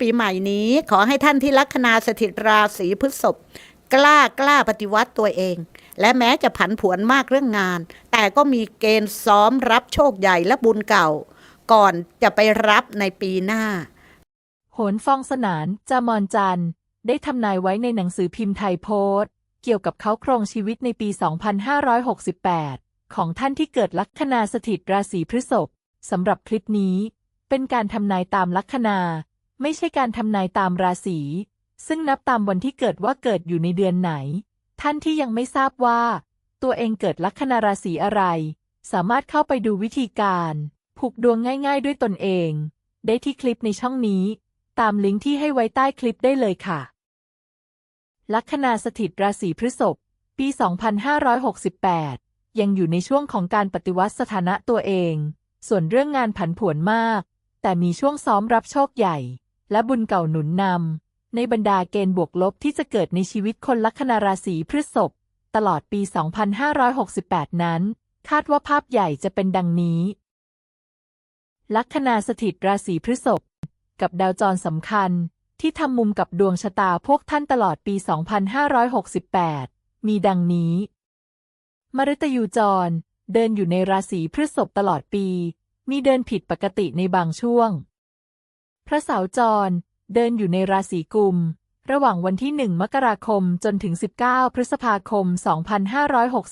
ปีใหม่นี้ขอให้ท่านที่ลัคนาสถิตราศีพฤษภกล้ากล้าปฏิวัติตัวเอง และแม้จะผันผวนมากเรื่องงาน แต่ก็มีเกณฑ์ซ้อมรับโชคใหญ่และบุญเก่า ก่อนจะไปรับในปีหน้า โหนฟองสนานจามอนจัน ได้ทำนายไว้ในหนังสือพิมพ์ไทยโพสต์ เกี่ยวกับเขาโครงชีวิตในปี 2568 ของท่านที่เกิดลัคนาสถิตราศีพฤษภสำหรับคลิปนี้ เป็นการทำนายตามลัคนา ไม่ใช่การทำนายตามราศี ซึ่งนับตามวันที่เกิดว่าเกิดอยู่ในเดือนไหน ท่านที่ยังไม่ทราบว่า ตัวเองเกิดลัคนาราศีอะไร สามารถเข้าไปดูวิธีการ ผูกดวงง่ายๆ ด้วยตนเอง ได้ที่คลิปในช่องนี้ ตามลิงก์ที่ให้ไว้ใต้คลิปได้เลยค่ะ ลัคนาสถิตราศีพฤษภปี 2568 ยังอยู่ในช่วงของการปฏิวัติสถานะตัวเอง ส่วนเรื่องงานผันผวนมาก แต่มีช่วงซ้อมรับโชคใหญ่ และบุญเก่าหนุนนำในบรรดาเกณฑ์บวกลบที่จะเกิดในชีวิตคนลัคนาราศีพฤษภตลอดปี 2568 นั้น คาดว่าภาพใหญ่จะเป็นดังนี้ ลัคนาสถิตราศีพฤษภกับดาวจรสำคัญที่ทำมุมกับดวงชะตาพวกท่านตลอดปี 2568 มีดังนี้ มฤตยูจร เดินอยู่ในราศีพฤษภตลอดปี มีเดินผิดปกติในบางช่วง พระเสาจร เดินอยู่ในราศีกุม ระหว่างวันที่ 1 มกราคมจนถึง 19 พฤษภาคม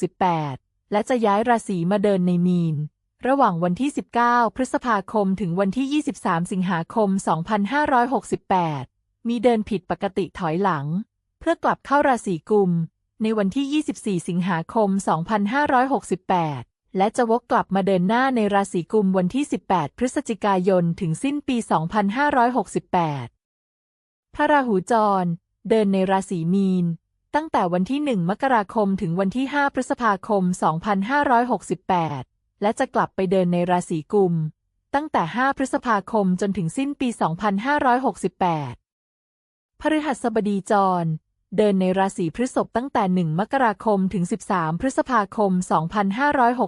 2568 และจะย้ายราศีมาเดินในมีน ระหว่างวันที่ 19 พฤษภาคมถึงวันที่ 23 สิงหาคม 2568 มีเดินผิดปกติถอยหลัง เพื่อกลับเข้าราศีกุม ในวันที่ 24 สิงหาคม 2568 และจะวกกลับมาเดินหน้าในราศีกุมวันที่ 18 พฤศจิกายนถึงสิ้นปี 2568 พระราหูจร เดินในราศีมีน ตั้งแต่วันที่ 1 มกราคมถึงวันที่ 5 พฤษภาคม 2568 และจะกลับไปเดินในราศีกุม ตั้งแต่ 5 พฤษภาคมจนถึงสิ้นปี 2568 พฤหัสบดีจร เดินในราศีพฤษภตั้งแต่ 1 มกราคมถึง 13 พฤษภาคม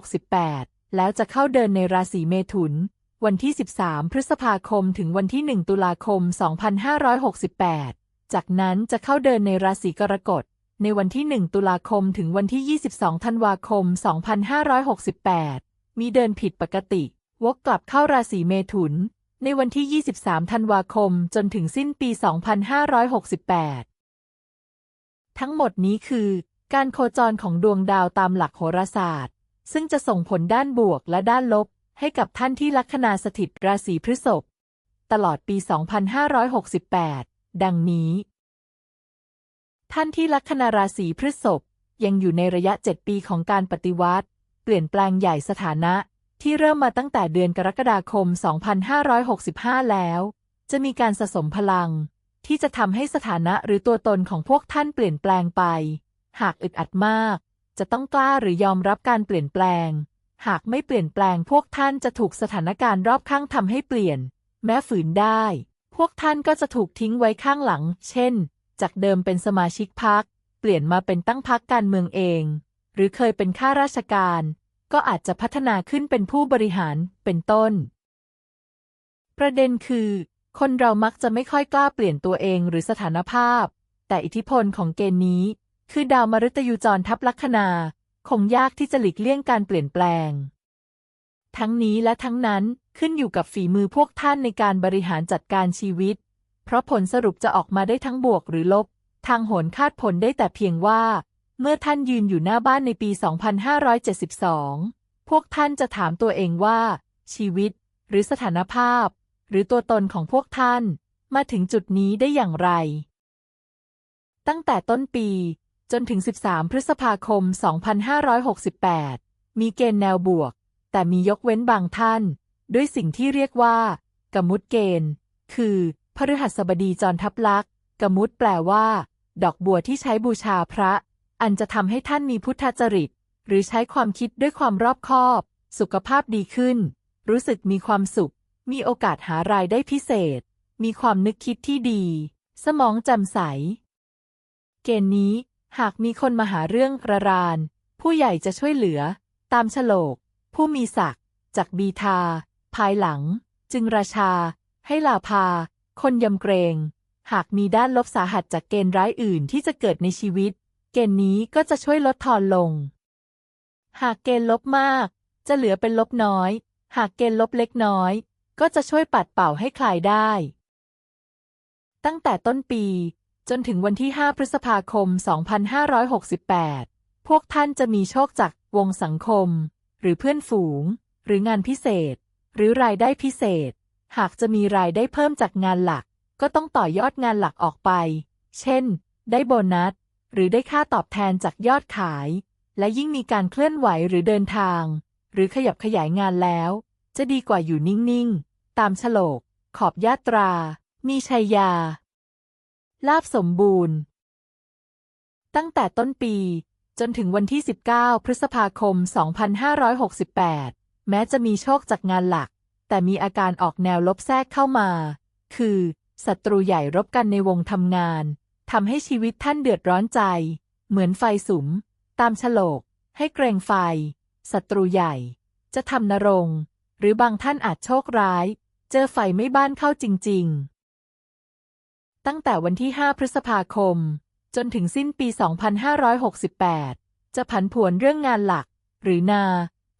2568 แล้วจะเข้าเดินในราศีเมถุน วันที่ 13 พฤษภาคมถึงวันที่ 1 ตุลาคม 2568 จากนั้นจะเข้าเดินในราศีกรกฎ ในวันที่ 1 ตุลาคมถึงวันที่ 22 ธันวาคม 2568 มีเดินผิดปกติ วกกลับเข้าราศีเมถุน ในวันที่ 23 ธันวาคมจนถึงสิ้นปี 2568 ทั้งหมดนี้คือ การโคจรของดวงดาวตามหลักโหราศาสตร์ ซึ่งจะส่งผลด้านบวกและด้านลบ ให้กับท่านที่ลัคนาสถิตราศีพฤษภตลอดปี 2568 ดังนี้ ท่านที่ลัคนาราศีพฤษภยังอยู่ในระยะ 7 ปีของการปฏิวัติ เปลี่ยนแปลงใหญ่สถานะ ที่เริ่มมาตั้งแต่เดือนกรกฎาคม 2565 แล้ว จะมีการสะสมพลัง ที่จะทำให้สถานะหรือตัวตนของพวกท่านเปลี่ยนแปลงไป หากอึดอัดมาก จะต้องกล้าหรือยอมรับการเปลี่ยนแปลง หากไม่เปลี่ยนแปลงพวกท่านจะถูกสถานการณ์รอบข้างทำให้เปลี่ยน แม้ฝืนได้ พวกท่านก็จะถูกทิ้งไว้ข้างหลัง เช่น จากเดิมเป็นสมาชิกพรรคเปลี่ยนมาเป็นตั้งพรรคการเมืองเอง หรือเคยเป็นข้าราชการ ก็อาจจะพัฒนาขึ้นเป็นผู้บริหารเป็นต้น ประเด็นคือ คนเรามักจะไม่ค่อยกล้าเปลี่ยนตัวเองหรือสถานภาพ แต่อิทธิพลของเกณฑ์นี้ คือดาวมฤตยูจรทับลัคนา คงยากที่จะหลีกเลี่ยงการเปลี่ยนแปลง ทั้งนี้และทั้งนั้นขึ้นอยู่กับฝีมือพวกท่านในการบริหารจัดการชีวิต เพราะผลสรุปจะออกมาได้ทั้งบวกหรือลบ ทางโหนคาดผลได้แต่เพียงว่า เมื่อท่านยืนอยู่หน้าบ้านในปี 2572 พวกท่านจะถามตัวเองว่า ชีวิต หรือสถานภาพ หรือตัวตนของพวกท่านมาถึงจุดนี้ได้อย่างไร ตั้งแต่ต้นปีจนถึง 13 พฤษภาคม 2568 มีเกณฑ์แนวบวก แต่มียกเว้นบางท่าน ด้วยสิ่งที่เรียกว่า กมุตเกณฑ์ คือ พฤหัสบดีจรทับลักษ์กมุตแปลว่า ดอกบัวที่ใช้บูชาพระ อันจะทำให้ท่านมีพุทธจริต หรือใช้ความคิดด้วยความรอบคอบ สุขภาพดีขึ้น รู้สึกมีความสุข มีโอกาสหารายได้พิเศษ มีความนึกคิดที่ดี สมองแจ่มใส เกณฑ์นี้หากมีคนมาหาเรื่องระราน ผู้ใหญ่จะช่วยเหลือ ตามฉลก ผู้มีศักดิ์จากบีทา ภายหลัง จึงราชา ให้ลาภาคนยำเกรง หากมีด้านลบสาหัสจากเกณฑ์ร้ายอื่นที่จะเกิดในชีวิต เกณฑ์นี้ก็จะช่วยลดทอนลง หากเกณฑ์ลบมาก จะเหลือเป็นลบน้อย หากเกณฑ์ลบเล็กน้อย ก็จะช่วยปัดเป่าให้คลายได้ ตั้งแต่ต้นปี จนถึงวันที่ 5 พฤษภาคม 2568 พวกท่านจะมีโชคจากวงสังคม หรือเพื่อนฝูง หรืองานพิเศษ หรือรายได้พิเศษ หากจะมีรายได้เพิ่มจากงานหลัก ก็ต้องต่อยอดงานหลักออกไป เช่น ได้โบนัส หรือได้ค่าตอบแทนจากยอดขาย และยิ่งมีการเคลื่อนไหวหรือเดินทาง หรือขยับขยายงานแล้ว จะดีกว่าอยู่นิ่ง ๆ ตามฉลก ขอบยาตรา มีชัยยา ลาบสมบูรณ์ ตั้งแต่ต้นปี จนถึงวันที่ 19 พฤษภาคม 2568 แม้จะมีโชคจากงานหลัก แต่มีอาการออกแนวลบแทรกเข้ามา คือศัตรูใหญ่รบกันในวงทำงานทำให้ชีวิตท่านเดือดร้อนใจ เหมือนไฟสุม ตามฉลก ให้เกรงไฟศัตรูใหญ่ จะทำนรง หรือบางท่านอาจโชคร้าย เจอไฟไม่บ้านเข้าจริง ๆ ตั้งแต่วันที่ 5 พฤษภาคม จนถึงสิ้นปี 2568 จะผันผวนเรื่องงานหลัก หรือนา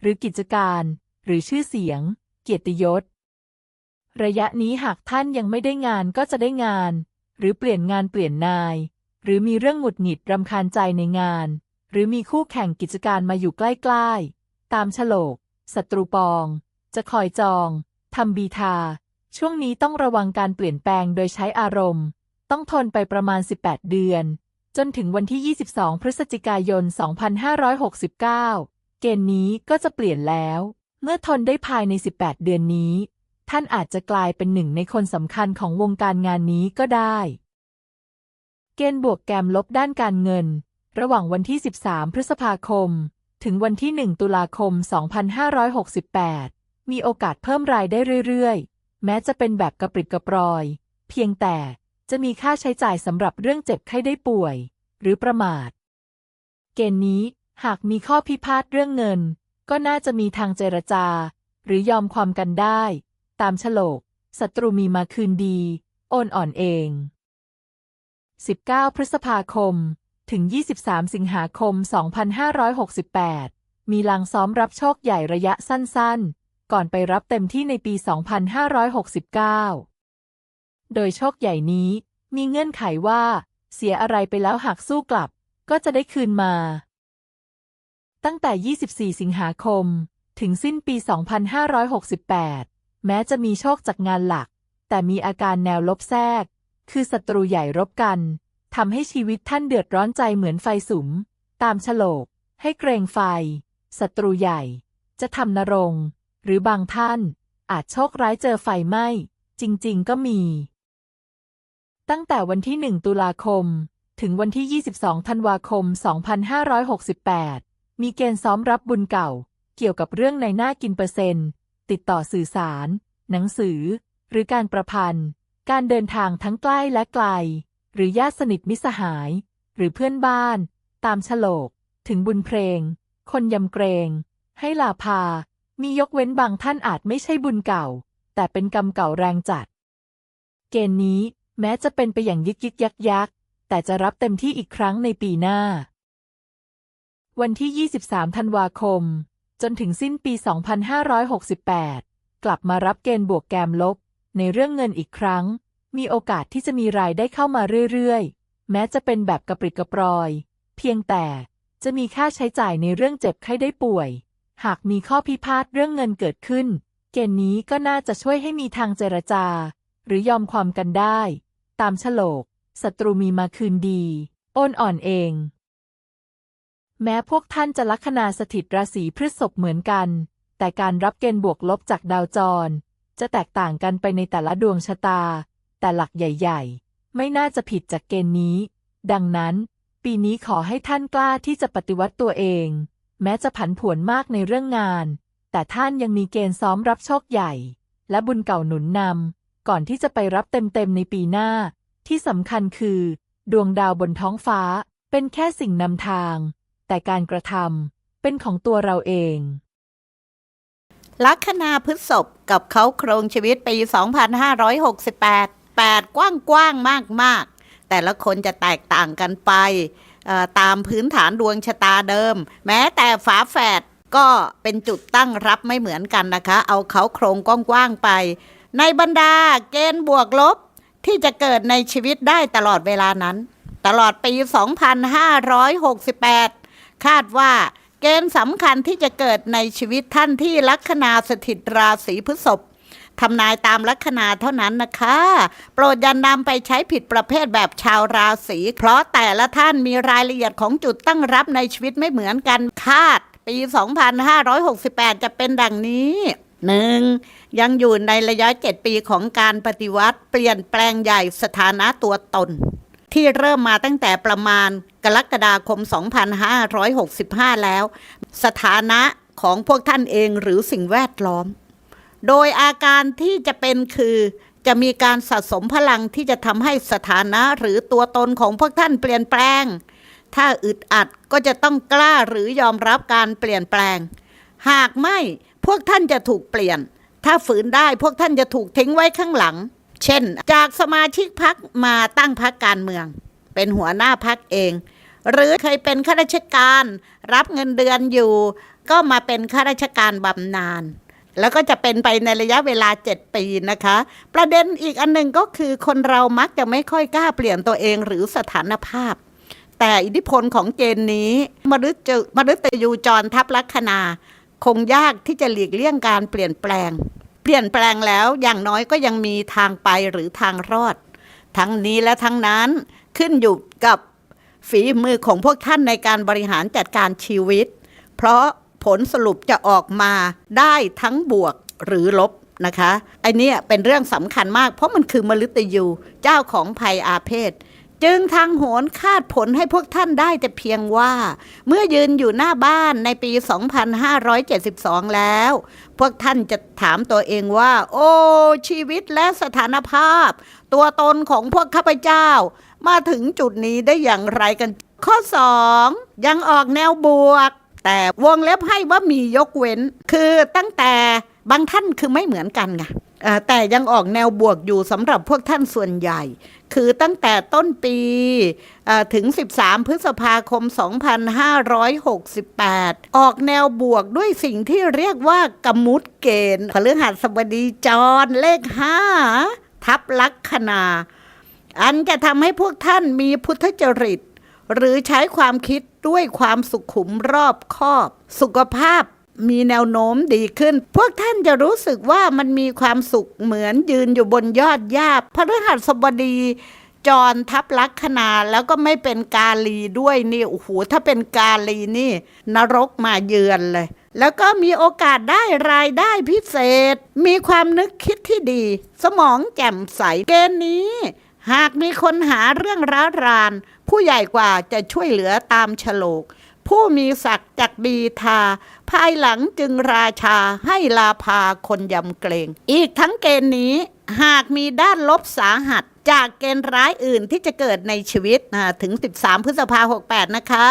หรือกิจการ หรือชื่อเสียง เกียรติยศ ระยะนี้หากท่านยังไม่ได้งานก็จะได้งาน หรือเปลี่ยนงานเปลี่ยนนาย หรือมีเรื่องหงุดหงิดรำคาญใจในงาน หรือมีคู่แข่งกิจการมาอยู่ใกล้ ๆ ตามฉลกศัตรูปอง จะคอยจอง ทำบีทา ช่วงนี้ต้องระวังการเปลี่ยนแปลงโดยใช้อารมณ์ ต้องทนไปประมาณ 18 เดือน จนถึงวันที่ 22 พฤศจิกายน 2569 เกณฑ์นี้ก็จะเปลี่ยนแล้ว เมื่อทนได้ภายใน 18 เดือนนี้ ท่านอาจจะกลายเป็นหนึ่งในคนสำคัญของวงการงานนี้ก็ได้ เกณฑ์บวกแกมลบด้านการเงิน ระหว่างวันที่ 13 พฤษภาคม ถึงวันที่ 1 ตุลาคม 2568 มีโอกาสเพิ่มรายได้เรื่อยๆ แม้จะเป็นแบบกระปริดกระปรอย เพียงแต่จะมีค่าใช้จ่ายสำหรับเรื่องเจ็บไข้ได้ป่วย หรือประมาท เกณฑ์นี้หากมีข้อพิพาทเรื่องเงิน ก็น่าจะมีทางเจรจา หรือยอมความกันได้ ตามฉลกศัตรูมีมาคืนดี โอนอ่อนเอง 19 พฤษภาคม ถึง 23 สิงหาคม 2568 มีลางซ้อมรับโชคใหญ่ระยะสั้นๆ ก่อนไปรับเต็มที่ในปี 2569 โดยโชคใหญ่นี้มีเงื่อนไขว่า เสียอะไรไปแล้วหากสู้กลับ ก็จะได้คืนมา ตั้งแต่ 24 สิงหาคม ถึงสิ้นปี 2568 แม้จะมีโชคจากงานหลัก แต่มีอาการแนวลบแทรก คือศัตรูใหญ่รบกันทำให้ชีวิตท่านเดือดร้อนใจเหมือนไฟสุม ตามฉลก ให้เกรงไฟศัตรูใหญ่ จะทำนรง หรือบางท่านอาจโชคร้ายเจอไฟไหม้ จริง ๆ ก็มี ตั้งแต่วันที่ 1 ตุลาคม ถึงวันที่ 22 ธันวาคม 2568 มีเกณฑ์ซ้อมรับบุญเก่า เกี่ยวกับเรื่องในหน้ากินเปอร์เซ็นต์ ติดต่อสื่อสาร หนังสือ หรือการประพันธ์ การเดินทางทั้งใกล้และไกล หรือญาติสนิทมิสหาย หรือเพื่อนบ้าน ตามฉลก ถึงบุญเพลง คนยำเกรง ให้ลาพา มียกเว้นบางท่านอาจไม่ใช่บุญเก่า แต่เป็นกรรมเก่าแรงจัด เกณฑ์นี้แม้จะเป็นไปอย่างยึกยึกยักยักแต่จะรับเต็มที่อีกครั้งในปีหน้า วันที่ 23 ธันวาคม จนถึงสิ้นปี 2568 กลับมารับเกณฑ์บวกแกมลบ ในเรื่องเงินอีกครั้ง มีโอกาสที่จะมีรายได้เข้ามาเรื่อยๆ แม้จะเป็นแบบกระปริดกระปรอย เพียงแต่จะมีค่าใช้จ่ายในเรื่องเจ็บไข้ได้ป่วย หากมีข้อพิพาทเรื่องเงินเกิดขึ้น เกณฑ์นี้ก็น่าจะช่วยให้มีทางเจรจา หรือยอมความกันได้ ตามฉลกศัตรูมีมาคืนดี โอนอ่อนเอง แม้พวกท่านจะลัคนาสถิตราศีพฤษภเหมือนกัน แต่การรับเกณฑ์บวกลบจากดาวจร จะแตกต่างกันไปในแต่ละดวงชะตา แต่หลักใหญ่ ๆ ไม่น่าจะผิดจากเกณฑ์นี้ ดังนั้น ปีนี้ขอให้ท่านกล้าที่จะปฏิวัติตัวเอง แม้จะผันผวนมากในเรื่องงาน แต่ท่านยังมีเกณฑ์ซ้อมรับโชคใหญ่ และบุญเก่าหนุนนำก่อนที่จะไปรับเต็มๆในปีหน้า ที่สำคัญคือ ดวงดาวบนท้องฟ้าเป็นแค่สิ่งนำทาง แต่การกระทำเป็นของตัวเราเองลัคนาพฤษภกับเขาโครงชีวิตปี 2568 8 กว้างๆมาก ๆ แต่ละคนจะแตกต่างกันไป ตามพื้นฐานดวงชะตาเดิม แม้แต่ฝาแฝดก็เป็นจุดตั้งรับไม่เหมือนกันนะคะ เอาเขาโครงกว้างๆไป ในบรรดาเกณฑ์บวกลบที่จะเกิดในชีวิตได้ตลอดเวลานั้น ตลอดปี 2568 คาดว่าเกณฑ์สำคัญที่จะเกิดในชีวิตท่านที่ลัคนาสถิตราศีพฤษภ ทำนายตามลัคนาเท่านั้นนะคะ โปรดอย่านำไปใช้ผิดประเภทแบบชาวราศีเพราะแต่ละท่านมีรายละเอียดของจุดตั้งรับในชีวิตไม่เหมือนกันคาด ปี 2568 จะเป็นดังนี้หนึ่งยังอยู่ในระยะ 7 ปีของการปฏิวัติเปลี่ยนแปลงใหญ่สถานะตัวตน ที่เริ่มมาตั้งแต่ประมาณกรกฎาคม 2565 แล้ว สถานะของพวกท่านเองหรือสิ่งแวดล้อม โดยอาการที่จะเป็นคือ จะมีการสะสมพลังที่จะทำให้สถานะหรือตัวตนของพวกท่านเปลี่ยนแปลง ถ้าอึดอัดก็จะต้องกล้าหรือยอมรับการเปลี่ยนแปลง หากไม่พวกท่านจะถูกเปลี่ยน ถ้าฝืนได้พวกท่านจะถูกทิ้งไว้ข้างหลัง เช่น จากสมาชิกพักมาตั้งพักการเมือง เป็นหัวหน้าพักเอง หรือเคยเป็นข้าราชการ รับเงินเดือนอยู่ ก็มาเป็นข้าราชการบำนาญ แล้วก็จะเป็นไปในระยะเวลา 7 ปีนะคะ ประเด็นอีกอันหนึ่งก็คือคนเรามักจะไม่ค่อยกล้าเปลี่ยนตัวเองหรือสถานภาพ แต่อิทธิพลของเกณฑ์นี้ มฤตยูมฤตยูจรทับลัคนาคงยากที่จะหลีกเลี่ยงการเปลี่ยนแปลง เปลี่ยนแปลงแล้วอย่างน้อยก็ยังมีทางไปหรือทางรอด ทั้งนี้และทั้งนั้นขึ้นอยู่กับฝีมือของพวกท่านในการบริหารจัดการชีวิต เพราะ ผลสรุปจะออกมาได้ทั้งบวกหรือลบนะคะไอันนี้เป็นเรื่องสำคัญมากเพราะมันคือมฤตยูเจ้าของภัยอาเพศ จึงทางโหนคาดผลให้พวกท่านได้แต่เพียงว่า เมื่อยืนอยู่หน้าบ้านในปี 2572 แล้ว พวกท่านจะถามตัวเองว่า โอ้ ชีวิตและสถานภาพ ตัวตนของพวกข้าพเจ้า มาถึงจุดนี้ได้อย่างไรกัน ข้อ 2 ยังออกแนวบวก แต่วงเล็บให้ว่ามียกเว้น คือตั้งแต่บางท่านคือไม่เหมือนกันไงแต่ยังออกแนวบวกอยู่สำหรับพวกท่านส่วนใหญ่ คือตั้งแต่ต้นปีถึง 13 พฤษภาคม 2568 ออกแนวบวกด้วยสิ่งที่เรียกว่ากมุดเกณฑ์พฤหัสบดีจรเลข 5 ทับลัคนา อันจะทำให้พวกท่านมีพุทธจริต หรือใช้ความคิดด้วยความสุขุมรอบคอบ สุขภาพมีแนวโน้มดีขึ้น พวกท่านจะรู้สึกว่ามันมีความสุขเหมือนยืนอยู่บนยอดหญ้าพฤหัสบดีจรทับลัคนาแล้วก็ไม่เป็นกาลีด้วยนี่โอ้โหถ้าเป็นกาลีนี่ นรกมาเยือนเลย แล้วก็มีโอกาสได้รายได้พิเศษ มีความนึกคิดที่ดี สมองแจ่มใสเกณฑ์นี้ หากมีคนหาเรื่องร้าราน ผู้ใหญ่กว่าจะช่วยเหลือตามฉลก ผู้มีศักดิ์จักบีทา ภายหลังจึงราชาให้ลาภาคนยำเกรง อีกทั้งเกณฑ์นี้หากมีด้านลบสาหัสจากเกณฑ์ร้ายอื่นที่จะเกิดในชีวิตนะถึง 13 พฤษภา68 นะคะ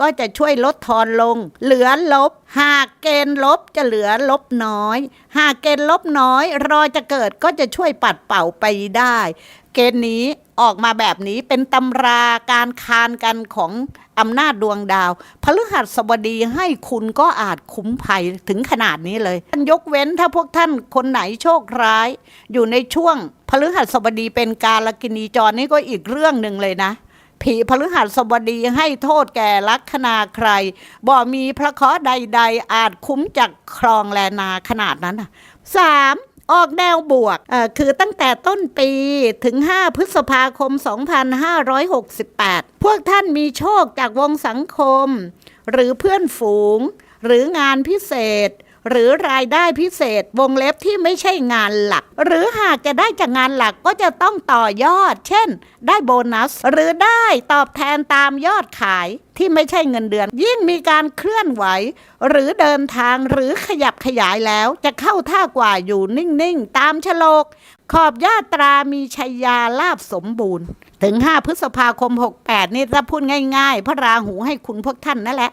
ก็จะช่วยลดทอนลง เหลือลบ หากเกณฑ์ลบจะเหลือลบน้อย หากเกณฑ์ลบน้อย รอจะเกิดก็จะช่วยปัดเป่าไปได้ เกณฑ์นี้ ออกมาแบบนี้เป็นตำราการคานกันของอำนาจดวงดาวพฤหัสบดีให้คุณก็อาจคุ้มภัยถึงขนาดนี้เลยท่านยกเว้นถ้าพวกท่านคนไหนโชคร้าย อยู่ในช่วงพฤหัสบดีเป็นกาลกินีจรนี่ก็อีกเรื่องหนึ่งเลยนะผีพฤหัสบดีให้โทษแก่ลัคนาใคร บ่ มีพระเคราะห์ใด ๆ อาจคุ้มจากครองแลนาขนาดนั้นน่ะสาม ออกแนวบวกคือตั้งแต่ต้นปีถึง 5 พฤษภาคม 2568 พวกท่านมีโชคจากวงสังคม หรือเพื่อนฝูง หรืองานพิเศษ หรือรายได้พิเศษวงเล็บที่ไม่ใช่งานหลัก หรือหากจะได้จากงานหลักก็จะต้องต่อยอด เช่น ได้โบนัส หรือได้ตอบแทนตามยอดขายที่ไม่ใช่เงินเดือน ยิ่งมีการเคลื่อนไหว หรือเดินทางหรือขยับขยายแล้วจะเข้าท่ากว่าอยู่นิ่งๆ ตามฉลก ขอบยาตรามีชัยยาลาบสมบูรณ์ ถึง 5 พฤษภาคม 68 นี่ถ้าพูดง่ายๆ พระราหูให้คุณพวกท่านนั่นแหละ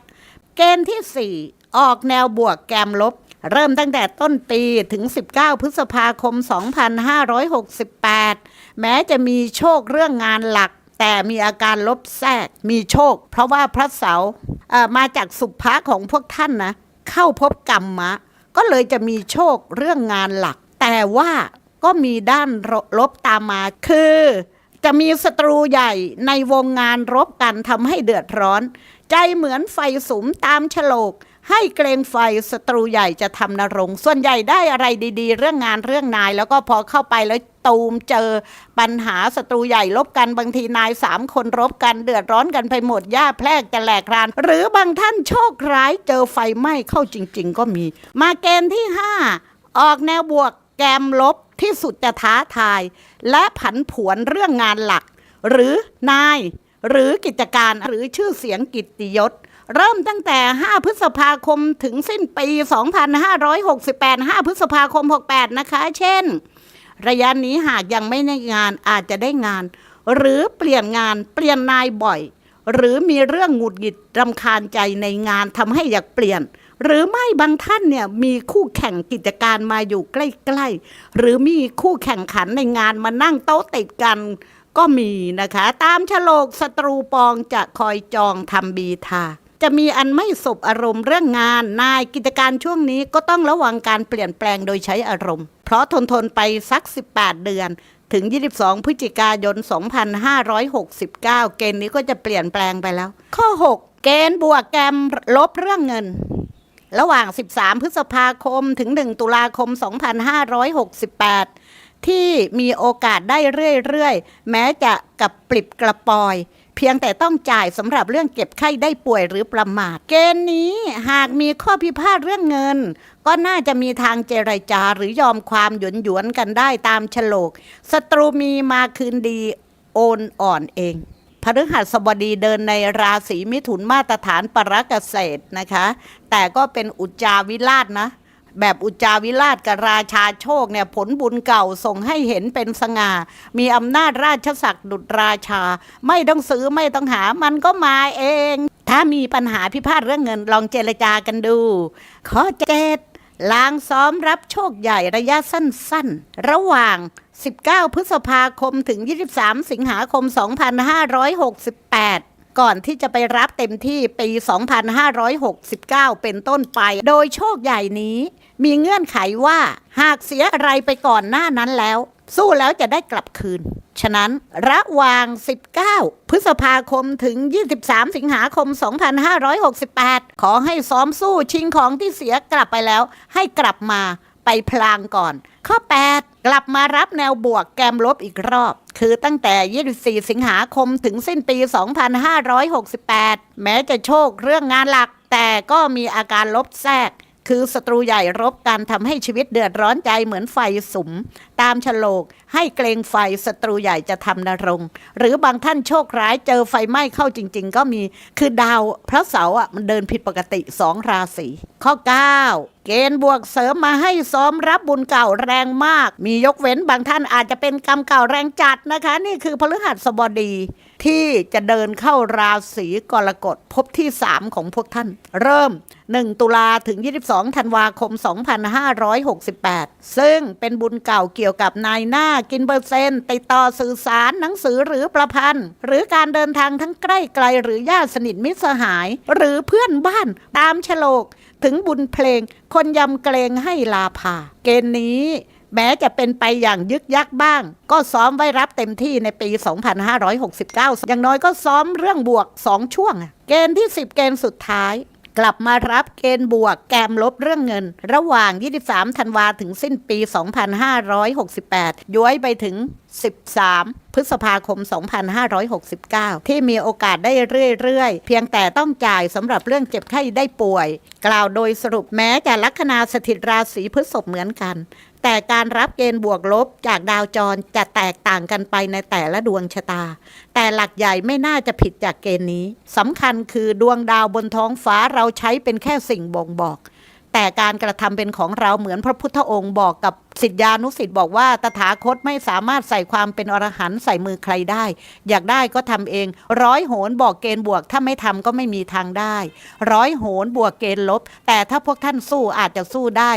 เกณฑ์ที่ 4 ออกแนวบวกแกมลบ เริ่มตั้งแต่ต้นปีถึง 19 พฤษภาคม 2568 แม้จะมีโชคเรื่องงานหลัก แต่มีอาการลบแทรกมีโชค เพราะว่าพระเสาร์เมาจากสุภะของพวกท่านนะ เข้าพบกรรมมะ ก็เลยจะมีโชคเรื่องงานหลัก แต่ว่าก็มีด้านลบตามมาคือจะมีศัตรูใหญ่ในวงงานรบกันทำให้เดือดร้อน ใจเหมือนไฟสุมตามฉลก ให้เกรงไฟศัตรูใหญ่จะทำนรงส่วนใหญ่ได้อะไรดีๆ เรื่องงานเรื่องนาย แล้วก็พอเข้าไปแล้วตูมเจอปัญหาศัตรูใหญ่ลบกันบางทีนายสามคนรบกันเดือดร้อนกันไปหมดหญ้าแพรกจะแหลกราน หรือบางท่านโชคร้ายเจอไฟไหม้เข้าจริง ๆ ก็มี มาเกณฑ์ที่ 5 ออกแนวบวกแกมลบที่สุดจะท้าทาย และผันผวนเรื่องงานหลัก หรือนาย หรือกิจการหรือชื่อเสียงกิตติยศ เริ่มตั้งแต่ 5 พฤษภาคมถึงสิ้นปี 2568 5 พฤษภาคม 68 นะคะ เช่น ระยะนี้หากยังไม่ได้งานอาจจะได้งาน หรือเปลี่ยนงานเปลี่ยนนายบ่อย หรือมีเรื่องหงุดหงิดรำคาญใจในงานทำให้อยากเปลี่ยน หรือไม่บางท่านเนี่ยมีคู่แข่งกิจการมาอยู่ใกล้ๆ หรือมีคู่แข่งขันในงานมานั่งโต๊ะติดกันก็มีนะคะ ตามฉลกศัตรูปองจะคอยจองทำบีทา จะมีอันไม่สบอารมณ์เรื่องงานนายกิจการช่วงนี้ก็ต้องระวังการเปลี่ยนแปลงโดยใช้อารมณ์ เพราะทนทนไปสัก 18 เดือน ถึง 22 พฤศจิกายน 2569 เกณฑ์นี้ก็จะเปลี่ยนแปลงไปแล้ว ข้อ 6 เกณฑ์บวกแกมลบเรื่องเงินระหว่าง 13 พฤษภาคม ถึง 1 ตุลาคม 2568 ที่มีโอกาสได้เรื่อย ๆ แม้จะกับปลิบกระปอย เพียงแต่ต้องจ่ายสำหรับเรื่องเก็บไข้ได้ป่วยหรือประมาท เกณฑ์นี้หากมีข้อพิพาทเรื่องเงิน ก็น่าจะมีทางเจรจาหรือยอมความหยวนหยวนกันได้ตามฉลกศัตรูมีมาคืนดีโอนอ่อนเองพฤหัสบดีเดินในราศีมิถุนมาตรฐานปรกเกษตรนะคะ แต่ก็เป็นอุจจาวิราชนะ แบบอุจาวิราชกับราชาโชคเนี่ยผลบุญเก่าส่งให้เห็นเป็นสง่า มีอำนาจราชศักดิ์ดุจราชา ไม่ต้องซื้อไม่ต้องหามันก็มาเอง ถ้ามีปัญหาพิพาทเรื่องเงินลองเจรจากันดู ข้อเจ็ดลางซ้อมรับโชคใหญ่ระยะสั้นๆ ระหว่าง 19 พฤษภาคมถึง 23 สิงหาคม 2568ก่อนที่จะไปรับเต็มที่ปี 2569 เป็นต้นไป โดยโชคใหญ่นี้ มีเงื่อนไขว่าหากเสียอะไรไปก่อนหน้านั้นแล้ว สู้แล้วจะได้กลับคืน ฉะนั้นระหว่าง 19 พฤษภาคมถึง 23 สิงหาคม 2568 ขอให้ซ้อมสู้ชิงของที่เสียกลับไปแล้ว ให้กลับมาไปพลางก่อน ข้อ 8 กลับมารับแนวบวกแกมลบอีกรอบ คือตั้งแต่ 24 สิงหาคมถึงสิ้นปี 2568 แม้จะโชคเรื่องงานหลัก แต่ก็มีอาการลบแทรก คือศัตรูใหญ่รบกันทำให้ชีวิตเดือดร้อนใจเหมือนไฟสุม ตามฉลก ให้เกรงไฟศัตรูใหญ่จะทำนรงหรือบางท่านโชคร้ายเจอไฟไหม้เข้าจริง ๆ ก็มีคือดาวพระเสาร์อะมันเดินผิดปกติสองราศีข้อ 9 เกณฑ์บวกเสริมมาให้ซ้อมรับบุญเก่าแรงมาก มียกเว้นบางท่านอาจจะเป็นกรรมเก่าแรงจัดนะคะ นี่คือพฤหัสบดี ที่จะเดินเข้าราศีกรกฎพบที่ 3 ของพวกท่าน เริ่ม 1 ตุลาถึง 22 ธันวาคม 2568 ซึ่งเป็นบุญเก่าเกี่ยวกับนายหน้ากินเปอร์เซ็นต์ติดต่อสื่อสารหนังสือหรือประพันธ์ หรือการเดินทางทั้งใกล้ไกลหรือญาติสนิทมิตรสหาย หรือเพื่อนบ้านตามฉลก ถึงบุญเพลง คนยำเกรงให้ลาภาเกณฑ์นี้ แม้จะเป็นไปอย่างยึกยักบ้าง ก็ซ้อมไว้รับเต็มที่ในปี 2569 อย่างน้อยก็ซ้อมเรื่องบวก 2 ช่วง เกณฑ์ที่ 10 เกณฑ์สุดท้าย กลับมารับเกณฑ์บวกแกมลบเรื่องเงิน ระหว่าง 23 ธันวาถึงสิ้นปี 2568 ย้วยไปถึง 13 พฤษภาคม 2569 ที่มีโอกาสได้เรื่อยๆ เพียงแต่ต้องจ่ายสำหรับเรื่องเจ็บไข้ได้ป่วย กล่าวโดยสรุปแม้จะลัคนาสถิตราศีพฤษภเหมือนกัน แต่การรับเกณฑ์บวกลบจากดาวจรจะแตกต่างกันไปในแต่ละดวงชะตา แต่หลักใหญ่ไม่น่าจะผิดจากเกณฑ์นี้สำคัญคือดวงดาวบนท้องฟ้าเราใช้เป็นแค่สิ่งบ่งบอกแต่การกระทำเป็นของเราเหมือนพระพุทธองค์บอกกับสิทธานุสิทธิ์บอกว่าตถาคตไม่สามารถใส่ความเป็นอรหันต์ใส่มือใครได้ อยากได้ก็ทำเอง ร้อยโหนบอกเกณฑ์บวกถ้าไม่ทำก็ไม่มีทางได้ ร้อยโหนบวกเกณฑ์ลบ แต่ถ้าพวกท่านสู้อาจจะสู้ได้